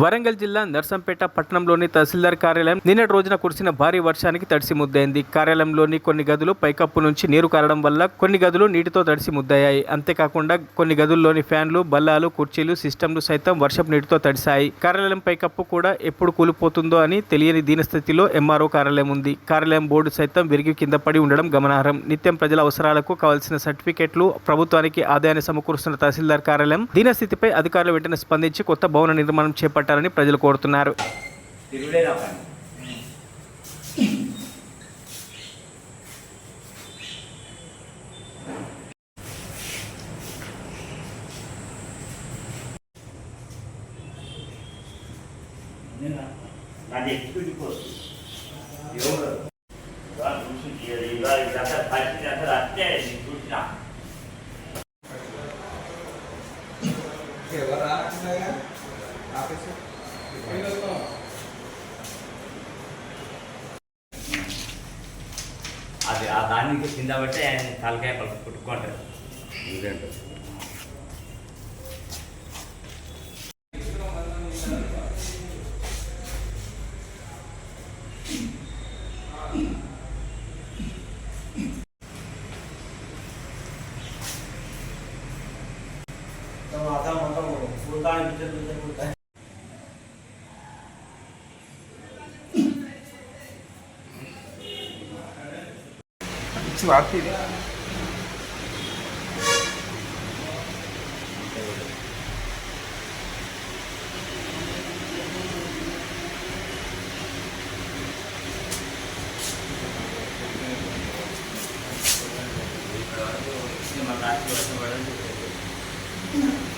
వరంగల్ జిల్లా నర్సంపేట పట్టణంలోని తహసీల్దార్ కార్యాలయం నిన్నటి రోజున కురిసిన భారీ వర్షానికి తడిసి ముద్దయింది కార్యాలయంలోని కొన్ని గదులు పైకప్పు నుంచి నీరు కారడం వల్ల కొన్ని గదులు నీటితో తడిసి ముద్దయ్యాయి. అంతేకాకుండా కొన్ని గదుల్లోని ఫ్యాన్లు బల్లాలు కుర్చీలు సిస్టంలు సైతం వర్షపు నీటితో తడిశాయి. కార్యాలయం పైకప్పు కూడా ఎప్పుడు కూలిపోతుందో అని తెలియని దీనస్థితిలో ఎంఆర్ఓ కార్యాలయం ఉంది. కార్యాలయం బోర్డు సైతం విరిగి కింద పడి ఉండడం గమనార్హం. నిత్యం ప్రజల అవసరాలకు కావాల్సిన సర్టిఫికెట్లు ప్రభుత్వానికి ఆదాయాన్ని సమకూరుస్తున్న తహసీల్దార్ కార్యాలయం దీనస్థితిపై అధికారులు వెంటనే స్పందించి కొత్త భవన నిర్మాణం చేపట్టాలని ప్రజలు కోరుతున్నారు. నా నాది పోస్ట్. ఎవరు అది ఆ దానికి కింద బట్టి ఆయన తలకాయ పలుకు పుట్టుకుంటారు ఇదంటే आता మొత్తం పూర్తా అనిపించదు अच्छी बात थी Thank you.